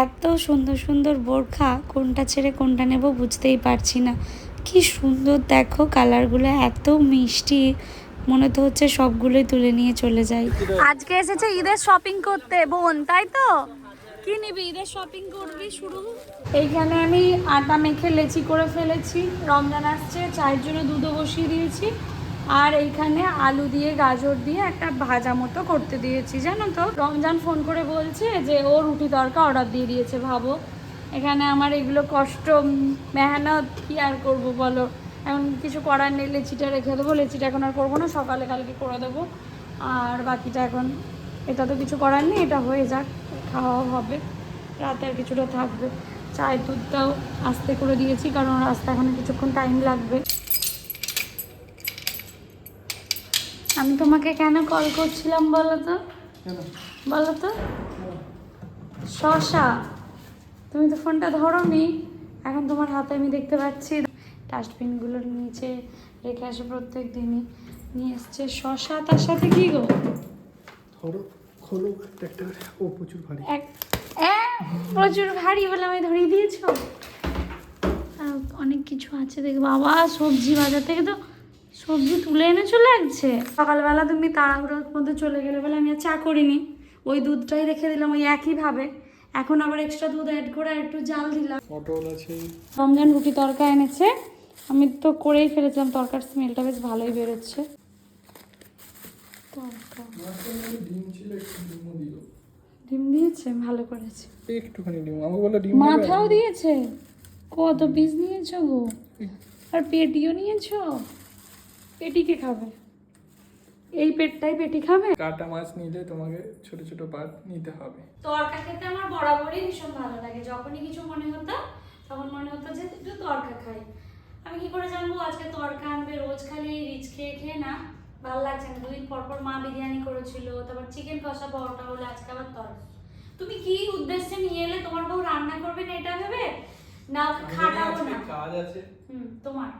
এত সুন্দর সুন্দর বোরখা কোনটা ছেড়ে কোনটা নেব বুঝতেই পারছি না। কি সুন্দর দেখো কালারগুলো এত মিষ্টি। মনে তো হচ্ছে সবগুলোই তুলে নিয়ে চলে যাই। আজকে এসেছে ঈদের শপিং করতে বোন তাই তো? কি নিবি ঈদের শপিং করবি শুরু? এইখানে আমি আটা মেখে লেচি করে ফেলেছি রমজান আসছে চায়ের জন্য দুধও বসিয়ে দিয়েছি। আর এইখানে আলু দিয়ে, গাজর দিয়ে একটা ভাজা মতো করতে দিয়েছি, জানো তো? রমজান ফোন করে বলছে যে, ও রুটি তরকা অর্ডার দিয়ে দিয়েছে, ভাবো। এখানে আমার এগুলো কষ্ট মেহনত, কি আর করব বলো? এখন কিছু করার নেই, লেচিটা রেখে দেবো, লেচিটা এখন আর করব না, সকালে কালকে করে দেবো। আর বাকিটা এখন, এটা তো কিছু করার নেই, এটা হয়ে যাক খাওয়া হবে, রাতে আর কিছুটা থাকবে। চায়ের দুধটাও আস্তে করে দিয়েছি, কারণ রাস্তা এখন কিছুক্ষণ টাইম লাগবে। আমি তোমাকে কেন কল করছিলাম বলো তো? বলো তো? শশা তুমি তো ফোনটা ধরোনি। এখন তোমার হাতে আমি দেখতে পাচ্ছি। ডাস্টবিনগুলোর নিচে রেখে আসে প্রত্যেক দিনই। নিয়ে এসছে শশা তার সাথে কি গো? ধরো খোলো একটা ও প্রচুর ভারী। এক এ, প্রচুর ভারী বলে আমি ধরিয়ে দিয়েছ। অনেক কিছু আছে দেখ বাবা সবজি বাজার থেকে তো সবজি তুলে এনেছো লাগছে? সকালবেলা তুমি তাড়াহুড়োর মধ্যে চলে গেলে বলে আমি আর চা করিনি। ওই দুধটাই রেখে দিলাম ওই একইভাবে। এখন আবার এক্সট্রা দুধ অ্যাড করে একটু জাল দিলাম। পটল আছে। রমজান রুটি তরকা এনেছে। আমি তো করেই ফেলেছিলাম তরকার স্মেলটা বেশ ভালোই বেরোচ্ছে। ডিম দিয়েছে? ভালো করেছে। একটুখানি ডিম। আমাকে বলল ডিম মাথাও দিয়েছে? কত পিস নিয়েছো গো? আর পেটিও নিয়েছো? পেটিকে খাবে? এই পেটটাই পেটি খাবে? কাটা মাছ নিলে তোমাকে ছোট ছোট পাত নিতে হবে। তরকা খেতে আমার বরাবরই ভীষণ ভালো লাগে। যখনই কিছু মনে হতো তখন মনে হতো যে একটু তরকা খাই। আমি কি করে জানব? আজকে তরকা আনবে রোজ খালি রিচ খেয়ে খেয়ে না? ভালো লাগছে না। দুদিন পর পর মা বিরিয়ানি করেছিল তারপর চিকেন কষা পরোটা হলো আজকে আবার তরকা। তুমি কি উদ্দেশ্যে নিয়ে এলে তোমার বউ রান্না করবে না এটা ভেবে? না খাটাবো না। কাজ আছে। হুম তোমার?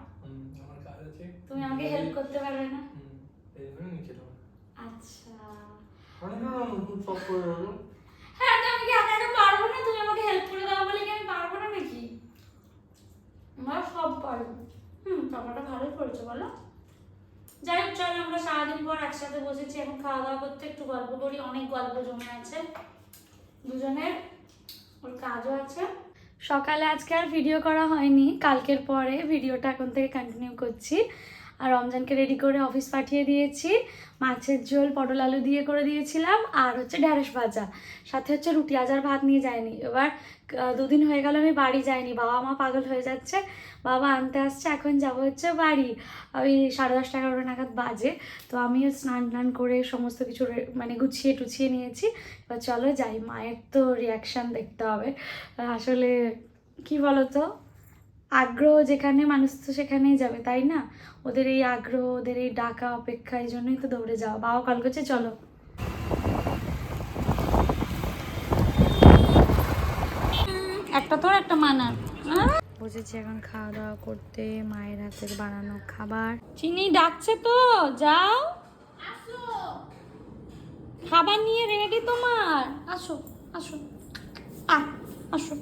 তুমি আমাকে হেল্প করতে পারবে না? এই জন্য নিচে দেবো আচ্ছা। অনেক না সব করে দেবো। হ্যাঁ তো আমি কি একা একা পারব না? তুমি আমাকে হেল্প করে দাও বলে কি আমি পারব না নাকি? আমরা সব পারব হুম টাকাটা ভালোই বলো। যাই হোক চলো আমরা সারাদিন পর একসাথে বসেছি এখন খাওয়া দাওয়া করতে একটু গল্প করি অনেক গল্প জমে আছে। দুজনের ওর কাজও আছে। সকালে আজকে আর ভিডিও করা হয়নি কালকের পরে ভিডিওটা এখন থেকে কন্টিনিউ করছি। আর রমজানকে রেডি করে অফিস পাঠিয়ে দিয়েছি। মাছের ঝোল, পটল আলু দিয়ে করে দিয়েছিলাম, আর হচ্ছে ঢ্যাঁড়স ভাজা। সাথে হচ্ছে রুটি, আজ আর ভাত নিয়ে যায়নি এবার দুদিন হয়ে গেল আমি বাড়ি যাইনি। বাবা মা পাগল হয়ে যাচ্ছে। বাবা আনতে আসছে, এখন যাব হচ্ছে বাড়ি। ওই সাড়ে দশটা, এগারোটা নাগাদ বাজে। তো আমিও স্নান টান করে সমস্ত কিছু মানে গুছিয়ে টুছিয়ে নিয়েছি। এবার চলো যাই, মায়ের তো রিয়াকশান দেখতে হবে। আসলে, কি বলতো? আগ্রহ যেখানে মানুষ তো সেখানেই যাবে তাই না? ওদের এই আগ্রহ ওদের এই ডাকা অপেক্ষা এই জন্যই তো দৌড়ে যাওয়া। বাবা কল করছে চলো। একটা তোর একটা মানার। বসেছি এখন খাওয়া দাওয়া করতে মায়ের হাতের বানানো খাবার। চিনি ডাকছে তো যাও। খাবার নিয়ে রেডি তোমার। আসো আসো। আসো।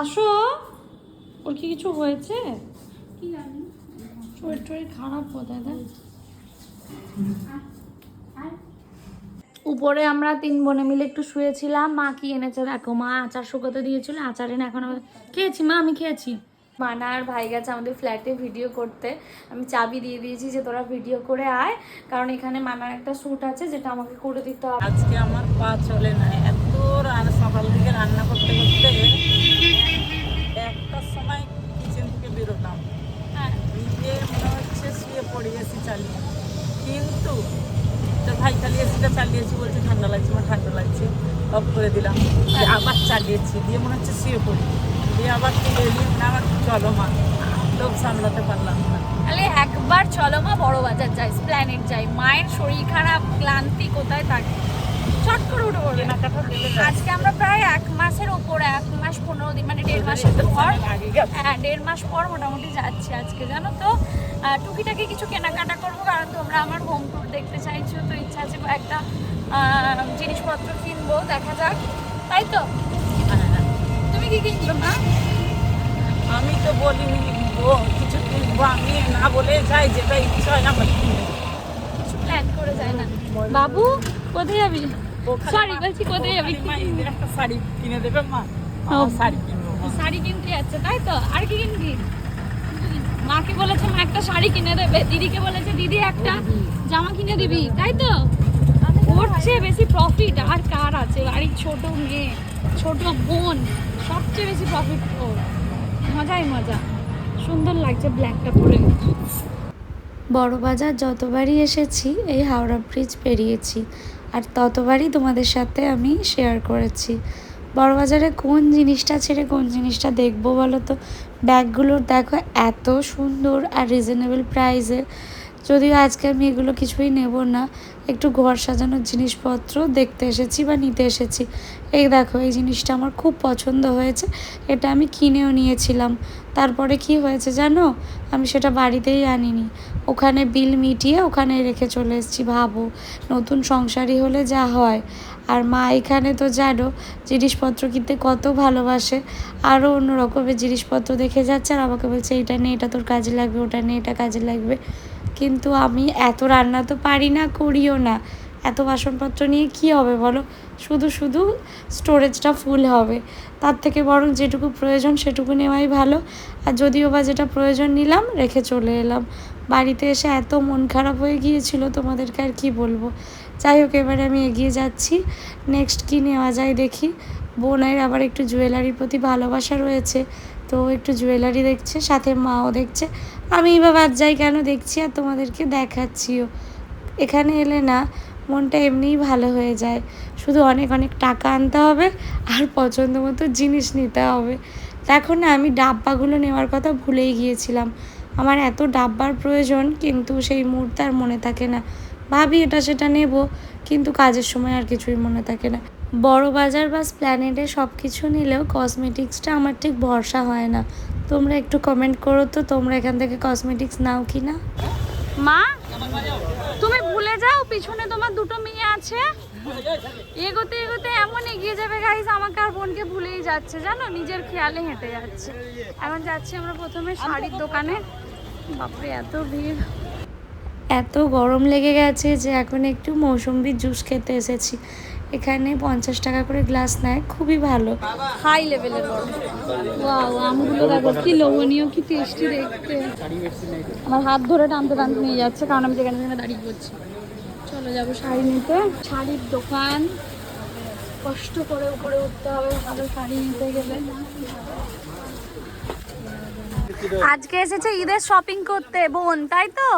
আসো। ওর কি কিছু হয়েছে? কি জানি। শরীর টরীর খারাপ দাদা উপরে আমরা তিন বোনে মিলে একটু শুয়েছিলাম। মা কি এনেছে দেখো? মা আচার শুকোতে দিয়েছিল আচার এনে এখন খেয়েছি মা আমি খেয়েছি। মানা আর ভাই গেছে আমাদের ফ্ল্যাটে ভিডিও করতে। আমি চাবি দিয়ে দিয়েছি যে তোরা ভিডিও করে আয় কারণ এখানে মানার একটা শ্যুট আছে যেটা আমাকে করে দিতে হবে। আজকে আমার পা চলে না। এত রান সকাল থেকে রান্না করতে করতে একটার সময় কিচেন থেকে বেরোলাম হ্যাঁ। গিয়ে মনে হচ্ছে শুয়ে পড়ে এসি চালিয়ে। কিন্তু তো ভাই খালি এসিটা চালিয়েছি বলছে ঠান্ডা লাগছে আমার ঠান্ডা লাগছে। অফ করে দিলাম। দিয়ে আবার চালিয়েছি দিয়ে মনে হচ্ছে শুয়ে পড়ি। দিয়ে আবার তুলে এলি না আবার চলো মা লোক সামলাতে পারলাম না। তাহলে একবার চলো মা বড় বাজার যাই প্ল্যানেট যাই। মায়ের শরীর খারাপ ক্লান্তি কোথায় থাকে চট করে উঠে পড়বে। আজকে আমরা প্রায় এক মাসের ওপরে এক মাস পনেরো দিন মানে দেড় মাসের পর হ্যাঁ দেড় মাস পর মোটামুটি যাচ্ছি আজকে জানো তো? টুকিটাকি কিছু কেনাকাটা করব কারণ তোমরা আমার হোম ট্যুর দেখতে চাইছো তো ইচ্ছা আছে একটা জিনিসপত্র কিনবো দেখা যাক। তাই তো? হ্যাঁ কিনতো না আমি তো বলিনি ও কিছু কিনবো আমি না বলে যাই যেটা ইচ্ছা হয় আমার কিনে। প্ল্যান করে যায় না। বাবু কোথায় যাবি? সরি বলছি কোথায় যাবি? একটা শাড়ি কিনে দেবে মা। ও। শাড়ি কিনবো শাড়ি কিনতে যাচ্ছে তাই তো? আর কি কিনবি? মাকে বলেছে মা একটা শাড়ি কিনে দেবে। দিদিকে বলেছে দিদি একটা জামা কিনে দিবি তাই তো? ওর চেয়ে বেশি প্রফিট আর কার আছে? বাড়ির ছোট মেয়ে ছোট বোন সবচেয়ে বেশি প্রফিট ওর। মজাই মজা। সুন্দর লাগছে ব্ল্যাকটা পরে। বড়বাজার যতবারই এসেছি এই হাওড়া ব্রিজ পেরিয়েছি। আর ততবারই তোমাদের সাথে আমি শেয়ার করেছি। বড়বাজারে কোন জিনিসটা ছেড়ে কোন জিনিসটা দেখব বলো তো? ব্যাগগুলোর দেখো এত সুন্দর আর রিজনেবল প্রাইসে যদিও আজকে আমি এগুলো কিছুই নেব না, একটু ঘর সাজানোর জিনিসপত্র দেখতে এসেছি বা নিতে এসেছি। এই দেখো, এই জিনিসটা আমার খুব পছন্দ হয়েছে, এটা আমি কিনেও নিয়েছিলাম। তারপরে কি হয়েছে জানো? আমি সেটা বাড়িতেই আনিনি। ওখানে বিল মিটিয়ে ওখানে রেখে চলে এসেছি, ভাবো। নতুন সংসারী হলে যা হয়। আর মা এখানে তো জানো, জিনিসপত্র কিনতে কত ভালোবাসে। আরও অন্য রকমের জিনিসপত্র দেখে যাচ্ছে আর আমাকে বলছে, এটা নে, এটা তোর কাজে লাগবে, ওটা নে, এটা কাজে লাগবে। কিন্তু আমি এত রান্না তো পারি না, করিও না। এত বাসনপত্র নিয়ে কি হবে বলো? শুধু শুধু স্টোরেজটা ফুল হবে। তার থেকে বরং যেটুকু প্রয়োজন সেটুকু নেওয়াই ভালো। আর যদিও বা যেটা প্রয়োজন নিলাম, রেখে চলে এলাম। বাড়িতে এসে এত মন খারাপ হয়ে গিয়েছিল, তোমাদেরকে আর কি বলব? যাই হোক, এবারে আমি এগিয়ে যাচ্ছি। নেক্সট কি নেওয়া যায় দেখি। বোনের আবার একটু জুয়েলারির প্রতি ভালোবাসা রয়েছে, তো একটু জুয়েলারি দেখছে, সাথে মাও দেখছে। আমি বা বাদ যাই কেন দেখছি আর তোমাদেরকে দেখাচ্ছিও। এখানে এলে না, মনটা এমনিই ভালো হয়ে যায়। শুধু অনেক অনেক টাকা আনতে হবে আর পছন্দ মতো জিনিস নিতে হবে। দেখো না, আমি ডাব্বাগুলো নেওয়ার কথা ভুলেই গিয়েছিলাম। আমার এত ডাব্বার প্রয়োজন, কিন্তু সেই মুহূর্তে আর মনে থাকে না। ভাবি এটা সেটা নেব, কিন্তু কাজের সময় আর কিছুই মনে থাকে না। বড় বাজার বা স্প্ল্যানেডে সব কিছু নিলেও কসমেটিক্সটা আমার ঠিক ভরসা হয় না। তোমরা একটু কমেন্ট করো তো, তোমরা এখান থেকে কসমেটিক্স নাও কি না? মা, তুমি ভুলে যাও, পিছনে তোমার দুটো মেয়ে আছে। এগোতে এগোতে এমন এগিয়ে যাবে গাইস আমাকে আর বোনকে ভুলেই যাচ্ছে। জানো, নিজের খেয়ালে হেঁটে যাচ্ছে। এখন যাচ্ছি আমরা প্রথমে শাড়ির দোকানে। বাপরে এত ভিড়। এত গরম লেগে গেছে যে এখন একটু মৌসুম্বির জুস খেতে এসেছি। এখানে পঞ্চাশ টাকা করে গ্লাস নেয় খুবই ভালো। হাই লেভেলের ওয়াও আমগুলো দেখো কি লোভনীয় কি টেস্টি দেখতে। আমার হাত ধরে টানতে টানতে নিয়ে যাচ্ছে কারণ আমি যেখানে যেখানে দাঁড়িয়ে পড়ছি চলে যাব শাড়ি নিতে। শাড়ির দোকান। কষ্ট করে উপরে উঠতে হবে ভালো শাড়ি নিতে গেলে। আজকে এসেছে ঈদের শপিং করতে, বোন, তাই তো?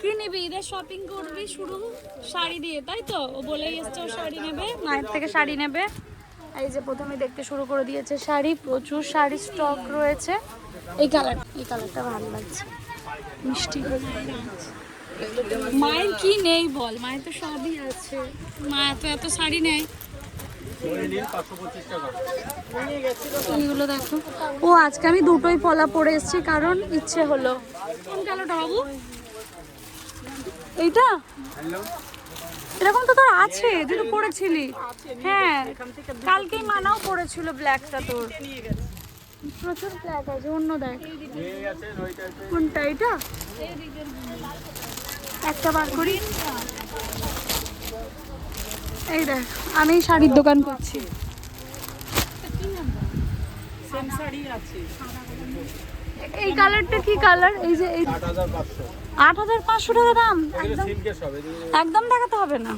কি নিবি? ঈদের শপিং করবি শুরু? শাড়ি দিয়ে, তাই তো? ও বলেই এসছে ও শাড়ি নেবে, মায়ের থেকে শাড়ি নেবে। এই যে প্রথমে দেখতে শুরু করে দিয়েছে শাড়ি, প্রচুর শাড়ি স্টক রয়েছে। এই কালার এই কালারটা ভালো লাগছে। মিষ্টি মায়ের কি নেই বল? মায়ের তো সবই আছে। মা এত এত শাড়ি নেয়। এইগুলো দেখো। ও আজকে আমি দুটোই পলা পরে এসেছি কারণ ইচ্ছে হলো। কোন কালোটা বাবু? এইটা? এরকম তো তোর আছে তো পড়েছিলি হ্যাঁ কালকেই মানাও পড়েছিল ব্ল্যাকটা তোর। প্রচুর ব্ল্যাক আছে অন্য দেখ। কোনটা এটা একটা বার করি। এই দেখ আমি শাড়ির দোকান করছি। সেম শাড়ি আছে। এই কালারটা কি কালার? এই যে এই আট হাজার পাঁচশো টাকা দাম। একদম একদম দেখাতে হবে না।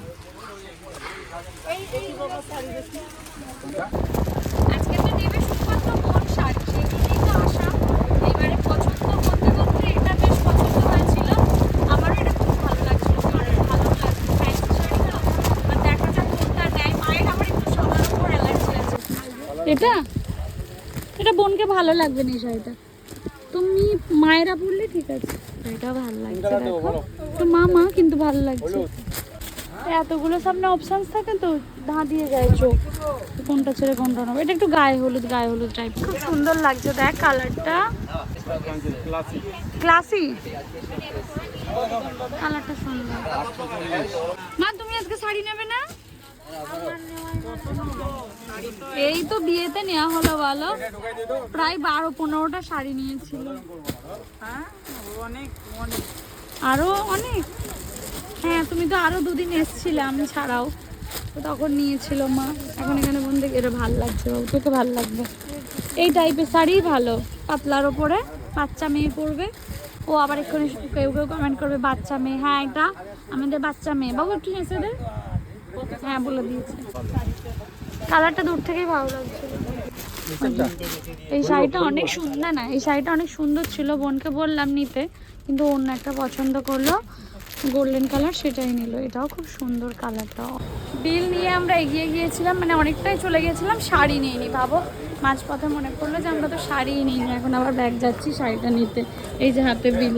এটা? এটা বোনকে ভালো লাগবে না এই শাড়িটা। তুমি মায়েরা পরলে ঠিক আছে। এটা ভালো লাগছে দেখো। তো মামা কিন্তু ভালো লাগছে। এতগুলো সামনে অপশনস থাকে তো ধা দিয়ে যায় চোখ। কোনটা ছেড়ে কোনটা নেব? এটা একটু গায়ে হলুদ গায়ে হলুদ টাইপ খুব সুন্দর লাগছে দেখ কালারটা ক্লাসি কালারটা সুন্দর। মা তুমি আজকে শাড়ি নেবে না? এই তো বিয়েতে নেওয়া হলো বলো। প্রায় বারো পনেরোটা শাড়ি নিয়েছিল। হ্যাঁ আরও অনেক। হ্যাঁ তুমি তো আরও দুদিন এসছিলে আমি ছাড়াও। তো তখন নিয়েছিল মা। এখন এখানে বোন বন্ধু এটা ভালো লাগছে বাবু তোকে ভালো লাগবে। এই টাইপের শাড়িই ভালো। পাতলার ওপরে বাচ্চা মেয়ে পরবে। ও আবার এক্ষুনি কেউ কেউ কমেন্ট করবে বাচ্চা মেয়ে। হ্যাঁ এটা আমাদের বাচ্চা মেয়ে। বাবু একটু হেসে দে। হ্যাঁ বলে দিয়েছে। কালারটা দূর থেকেই ভালো লাগছিল। এই শাড়িটা অনেক সুন্দর না না এই শাড়িটা অনেক সুন্দর ছিল, বোনকে বললাম নিতে, কিন্তু অন্য একটা পছন্দ করল, গোল্ডেন কালার সেটাই নিল। এটাও খুব সুন্দর কালারটা বিল নিয়ে আমরা এগিয়ে গিয়েছিলাম মানে অনেকটাই চলে গিয়েছিলাম, শাড়ি নিইনি, ভাবো। মাঝপথে মনে পড়ল যে আমরা তো শাড়িই নিইনি, এখন আবার ব্যাগ যাচ্ছি শাড়িটা নিতে। এই যে হাতে বিল।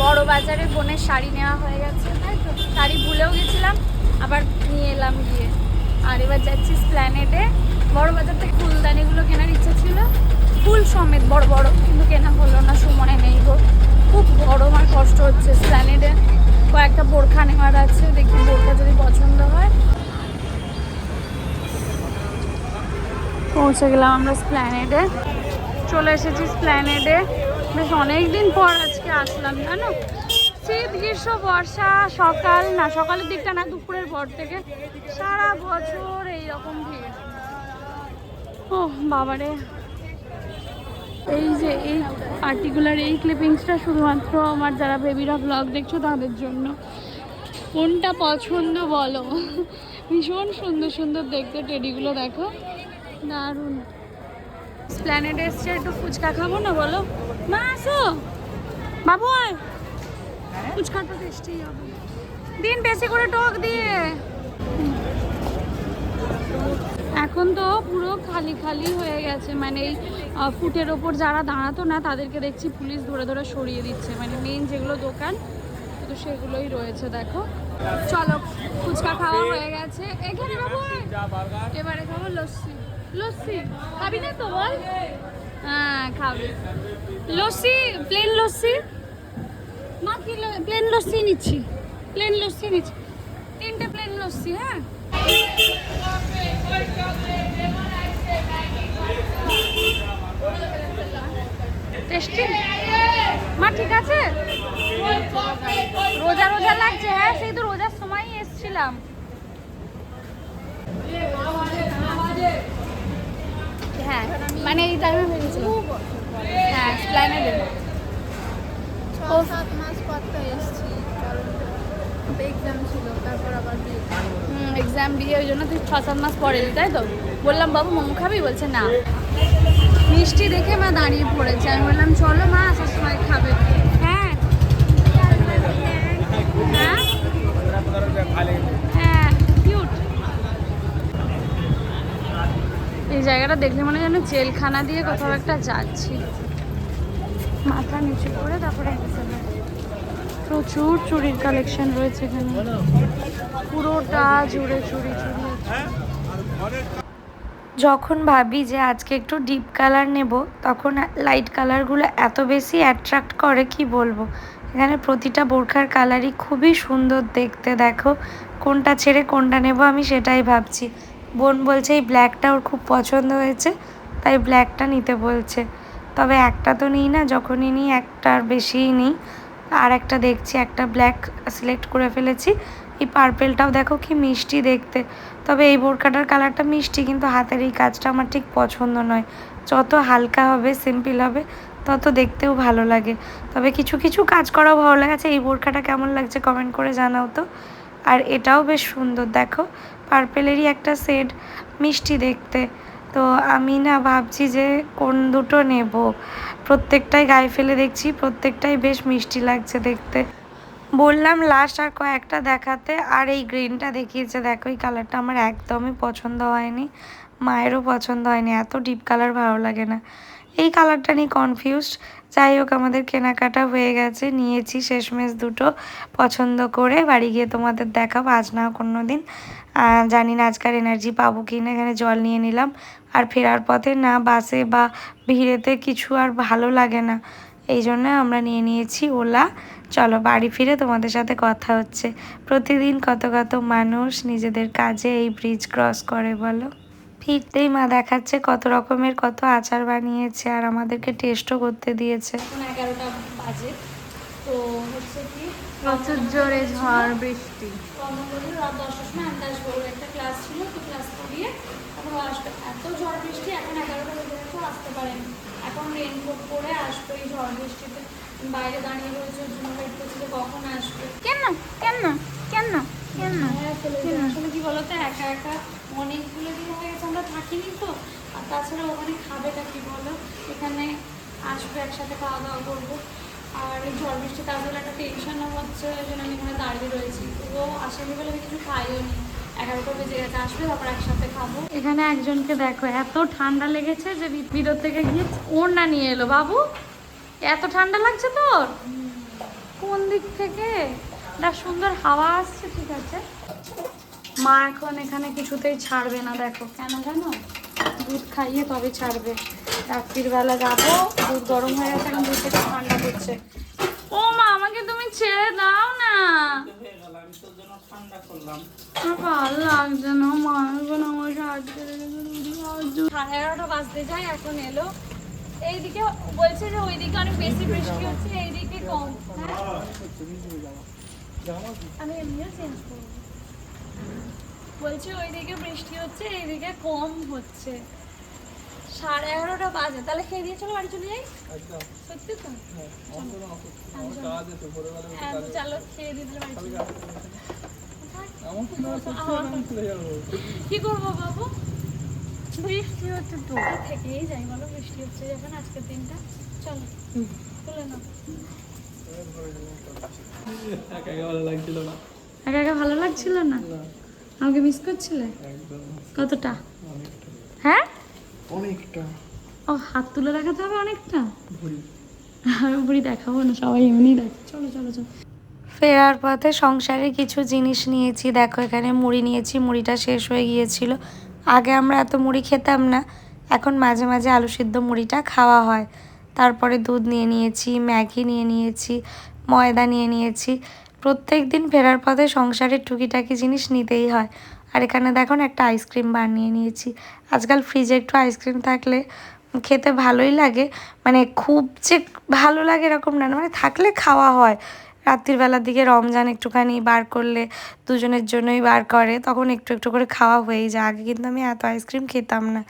বড় বাজারে বোনের শাড়ি নেওয়া হয়ে গেছে, তাই তো? শাড়ি ভুলেও গেছিলাম, আবার নিয়ে এলাম গিয়ে। আর এবার যাচ্ছি স্প্ল্যানেটে বড় বাজার থেকে ফুলদানিগুলো কেনার ইচ্ছা ছিল। ফুল সমেত বড় বড়, কিন্তু কেনা হলো না, সময় নেই গো। খুব বড় আমার কষ্ট হচ্ছে স্প্ল্যানেটে কয়েকটা বোরখা নেওয়ার আছে, দেখি বোরখা যদি পছন্দ হয়। পৌঁছে গেলাম আমরা স্প্ল্যানেডে চলে এসেছি স্প্ল্যানেডে বেশ অনেক দিন পর আজকে আসলাম, জানো? গ্রীষ্ম, বর্ষা, সকাল, না, সকালের দিকটা না, দুপুরের পর থেকে সারা বছর এইরকম ভিড়। ও বাবারে। এই যে এই পার্টিকুলার এই ক্লিপিংসটা শুধুমাত্র আমার যারা বেবিরা ব্লগ দেখছ তাদের জন্য। কোনটা পছন্দ বলো? ভীষণ সুন্দর সুন্দর দেখতে টেডিগুলো দেখো। দারুণ। প্ল্যানেট এসছে, একটু ফুচকা খাব না বলো? মা, আসো। বাবু, আয়। দিন বেশি করে টক দিয়ে। এখন তো পুরো খালি খালি হয়ে গেছে মানে এই ফুটের ওপর যারা দাঁড়াতো না, তাদেরকে দেখছি পুলিশ ধরে ধরে সরিয়ে দিচ্ছে। মানে মেন যেগুলো দোকান তো সেগুলোই রয়েছে, দেখো। চলো, ফুচকা খাওয়া হয়ে গেছে। এখানে বাবু, এবারে খাব লস্যি। লস্যি, খাবি না তো বল? হ্যাঁ খাবি। লস্যি প্লেন লস্যি? মা, কি প্লেন লস্যি নিচ্ছি। প্লেন লস্যি নিচ্ছি। তিনটে প্লেন লস্যি হ্যাঁ? টেস্টি মা, ঠিক আছে? রোজা রোজা লাগছে হ্যাঁ? সেই তো রোজার সময়ই এসছিলাম। হ্যাঁ মানে এই টাইমে ভেবেছিলাম। হ্যাঁ প্ল্যানে ছ সাত মাস পর তো এসছি কারণ এক্সাম ছিল তারপর আবার বিয়ে এক্সাম দিয়ে ওই জন্য তুই ছ সাত মাস পরে এলি তাই তো? বললাম বাবু মোমো খাবি? বলছে না। মিষ্টি দেখে মা দাঁড়িয়ে পড়েছে। আমি বললাম চলো মা আসার সময় খাবে। হ্যাঁ। হ্যাঁ? হ্যাঁ কিউট এই জায়গাটা দেখলে মনে হয় যেন জেলখানা দিয়ে কোথাও একটা যাচ্ছি। মাথা নিচু করে তারপরে প্রচুর চুরির কালেকশন রয়েছে এখানে। পুরোটা জুড়ে চুরি চুরি। যখন ভাবি যে আজকে একটু ডিপ কালার নেব, তখন লাইট কালারগুলো এত বেশি অ্যাট্রাক্ট করে, কি বলব? এখানে প্রতিটা বোরখার কালারই খুবই সুন্দর দেখতে, দেখো। কোনটা ছেড়ে কোনটা নেব আমি সেটাই ভাবছি। বোন বলছে, এই ব্ল্যাকটা ওর খুব পছন্দ হয়েছে, তাই ব্ল্যাকটা নিতে বলছে। তবে একটা তো নিই না, যখনই নিই একটার বেশিই নিই। আর একটা দেখছি, একটা ব্ল্যাক সিলেক্ট করে ফেলেছি। এই পার্পেলটাও দেখো কি মিষ্টি দেখতে। তবে এই বোরকাটার কালারটা মিষ্টি, কিন্তু হাতের এই কাজটা আমার ঠিক পছন্দ নয়। যত হালকা হবে সিম্পল হবে, তত দেখতেও ভালো লাগে। তবে কিছু কিছু কাজ করাও ভালো লাগছে এই বোরকাটা কেমন লাগছে কমেন্ট করে জানাও তো। আর এটাও বেশ সুন্দর, দেখো। পার্পেলেরই একটা শেড মিষ্টি দেখতে। তো আমি না ভাবছি যে কোন দুটো নেব। প্রত্যেকটাই গায়ে ফেলে দেখছি, প্রত্যেকটাই বেশ মিষ্টি লাগছে দেখতে। বললাম লাস্ট আর কয়েকটা দেখাতে, আর এই গ্রিনটা দেখিয়েছে। দেখো, এই কালারটা আমার একদমই পছন্দ হয়নি। মায়েরও পছন্দ হয়নি, এত ডিপ কালার ভালো লাগে না। এই কালারটা নিয়ে কনফিউজড যাই হোক, আমাদের কেনাকাটা হয়ে গেছে। নিয়েছি শেষমেশ দুটো। পছন্দ করে বাড়ি গিয়ে তোমাদের দেখাবো। আজ না কোনো দিন জানি না আজকাল এনার্জি পাবো কি না এখানে জল নিয়ে নিলাম। আর ফেরার পথে না, বাসে বা ভিড়েতে কিছু আর ভালো লাগে না। এই জন্য আমরা নিয়ে নিয়েছি ওলা। চলো, বাড়ি ফিরে তোমাদের সাথে কথা হচ্ছে। প্রতিদিন কত কত মানুষ নিজেদের কাজে এই ব্রিজ ক্রস করে, বলো? ফিরতেই মা দেখাচ্ছে কত রকমের, কত আচার বানিয়েছে আর আমাদেরকে টেস্টও করতে দিয়েছে। এগারোটা বাজে। তো হচ্ছে কি প্রচুর জোরে ঝড় বৃষ্টি। কি বলতো একা একা অনেকগুলো দিন হয়ে গেছে আমরা থাকিনি তো আর তাছাড়া ওখানে খাবেটা কি বলো? এখানে আসবে একসাথে খাওয়া দাওয়া করব। আর ঝড় বৃষ্টি তার জন্য একটা টেনশনও হচ্ছে জন্য আমি এখানে দাঁড়িয়ে রয়েছি। ও আসেনি বলে আমি কিছু খাইও নি। এগারোটা বেজে গেছে, আসবে, তারপর একসাথে খাব। এখানে একজনকে দেখো, এত ঠান্ডা লেগেছে যে ভিতর থেকে গিয়ে ওড়না নিয়ে এলো। বাবু, এত ঠান্ডা লাগছে তোর? কোন দিক থেকে? একটা সুন্দর হাওয়া আসছে, ঠিক আছে। মা এখন এখানে কিছুতেই ছাড়বে না, দেখো। কেন জানো? দুধ খাইয়ে তবে ছাড়বে। রাত্রির বেলা যাব। দুধ গরম হয়ে গেছে, এখন দুধ থেকে ঠান্ডা করছে। ও মা, আমাকে তুমি ছেড়ে দাও না। এখন এলো। এইদিকে বলছে যে ওইদিকে বেশি বৃষ্টি হচ্ছে, এইদিকে কম। হ্যাঁ? বলছে ওইদিকে বৃষ্টি হচ্ছে, এইদিকে কম হচ্ছে। সাড়ে এগারোটা বাজে। তাহলে খেয়ে দিয়ে চলো বাড়ি চলে যাই? সত্যি তো? হ্যাঁ চলো। খেয়ে দিয়ে তাহলে বাড়ি কি করব বাবু? বৃষ্টি হচ্ছে তো। থেকেই যাই বলো বৃষ্টি হচ্ছে যখন আজকের দিনটা। চলো খুলে নাও। একা একা ভালো লাগছিল না। একা একা ভালো লাগছিল না? আমাকে মিস করছিলে? কতটা? হ্যাঁ? অনেকটা। ও হাত তুলে দেখাতে হবে অনেকটা? ভুড়ি দেখাবো না সবাই এমনি দেখ। চলো চলো চলো। ফেরার পথে সংসারে কিছু জিনিস নিয়েছি। দেখো এখানে মুড়ি নিয়েছি মুড়িটা শেষ হয়ে গিয়েছিল। আগে আমরা এত মুড়ি খেতাম না। এখন মাঝে মাঝে আলু সিদ্ধ মুড়িটা খাওয়া হয়। তারপরে দুধ নিয়ে নিয়েছি ম্যাগি নিয়ে নিয়েছি ময়দা নিয়ে নিয়েছি। প্রত্যেক দিন ফেরার পথে সংসারের টুকিটাকি জিনিস নিতেই হয়। আর এখানে দেখো না একটা আইসক্রিম বানিয়ে নিয়েছি। আজকাল ফ্রিজে একটু আইসক্রিম থাকলে খেতে ভালোই লাগে। মানে খুব যে ভালো লাগে এরকম না মানে থাকলে খাওয়া হয়। রাত্রির বেলার দিকে রমজান একটুখানি বার করলে দুজনের জন্যই বার করে, তখন একটু একটু করে খাওয়া হয়েই যায়। আগে কিন্তু আমি এত আইসক্রিম খেতাম না।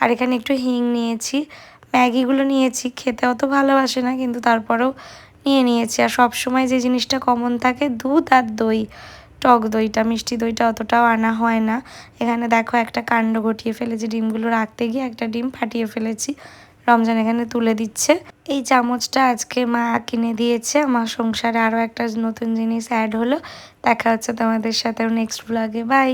আর এখানে একটু হিং নিয়েছি, ম্যাগিগুলো নিয়েছি, খেতে অত ভালোবাসে না, কিন্তু তারপরেও নিয়ে নিয়েছি। আর সবসময় যে জিনিসটা কমন থাকে, দুধ আর দই। টক দইটা, মিষ্টি দইটা অতটাও আনা হয় না। এখানে দেখো একটা কাণ্ড ঘটিয়ে ফেলেছি, ডিমগুলো রাখতে গিয়ে একটা ডিম ফাটিয়ে ফেলেছি। রমজান এখানে তুলে দিচ্ছে। এই চামচটা আজকে মা কিনে দিয়েছে। আমার সংসারে আরও একটা নতুন জিনিস অ্যাড হলো। দেখা হচ্ছে তোমাদের সাথে নেক্সট ব্লগে বাই